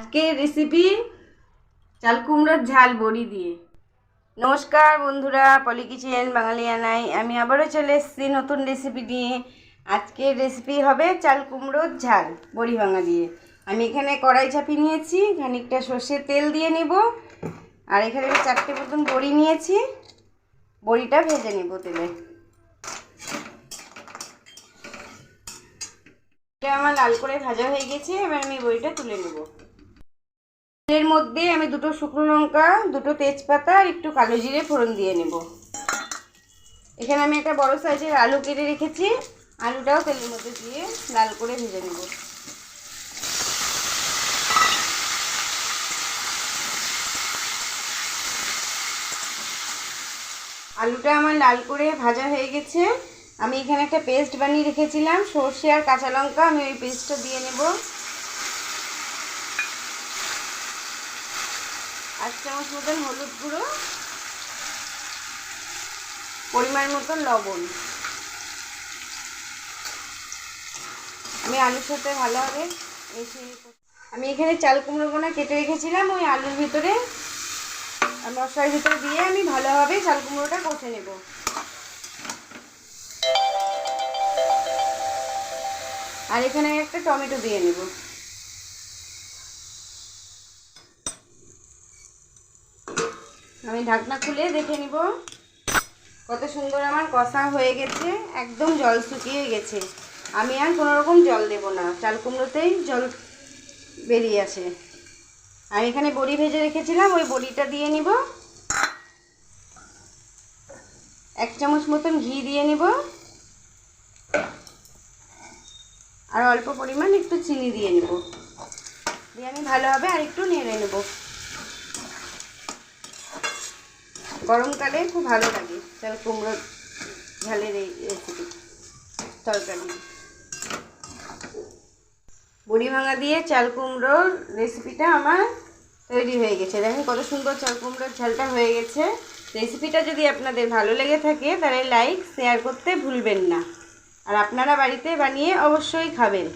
আজকের রেসিপি চাল কুমড়োর ঝাল বড়ি দিয়ে। নমস্কার বন্ধুরা, পলি কিচেন বাঙালিয়ানাই আমি আবারও চলে এসেছি নতুন রেসিপি নিয়ে। আজকের রেসিপি হবে চাল কুমড়োর ঝাল, বড়ি ভাঙা দিয়ে। আমি এখানে কড়াই চাপি নিয়েছি, খানিকটা সর্ষের তেল দিয়ে নেব। আর এখানে আমি চারটে মতন বড়ি নিয়েছি। বড়িটা ভেজে নেব তেলে। এটা আমার লাল করে ভাজা হয়ে গেছে, এবার আমি বড়িটা তুলে নেব। এর মধ্যে আমি দুটো শুকনো লঙ্কা, দুটো তেজপাতা আর একটু কালো জিরে ফোড়ন দিয়ে নেব। এখানে আমি একটা বড় সাইজের আলু কেটে রেখেছি। আলুটাও তেলের মধ্যে দিয়ে লাল করে ভেজে নেব। আলুটা আমার লাল করে ভাজা হয়ে গেছে। আমি এখানে একটা পেস্ট বানিয়ে রেখেছিলাম। সর্ষে আর কাঁচা লঙ্কা আমি ওই পেস্টটা দিয়ে নেব। এক চামচ মতন হলুদ গুঁড়ো, পরিমাণ মতন লবণ। আমি আলুর সাথে ভালোভাবে এসে আমি এখানে চাল কুমড়োগুলো কেটে রেখেছিলাম ওই আলুর ভিতরে। মশলার ভিতরে দিয়ে আমি ভালোভাবে চাল কুমড়োটা কষে নেব। আর এখানে একটা টমেটো দিয়ে নেব। আমি ঢাকনা খুলে দেখে নিব। কত সুন্দর আমার কষা হয়ে গেছে, একদম জল শুকিয়ে গেছে। আমি আর কোনো রকম জল দেব না, চাল কুমড়োতেই জল বেরিয়ে আসে। আমি এখানে বড়ি ভেজে রেখেছিলাম, ওই বড়িটা দিয়ে নিব। এক চামচ মতন ঘি দিয়ে নিব। আর অল্প পরিমাণ একটু চিনি দিয়ে নেব। দিয়ে আমি ভালোভাবে আর একটু নেড়ে নেব। গরমকালে খুব ভালো লাগে। চাল কুমড়ো ঝালের এই রেসিপি তরকারি। বড়ি ভাঙা দিয়ে চাল কুমড়োর রেসিপিটা আমার তৈরি হয়ে গেছে। দেখেন কত সুন্দর চাল কুমড়োর ঝালটা হয়ে গেছে। রেসিপিটা যদি আপনাদের ভালো লেগে থাকে, তাহলে লাইক শেয়ার করতে ভুলবেন না। আর আপনারা বাড়িতে বানিয়ে অবশ্যই খাবেন।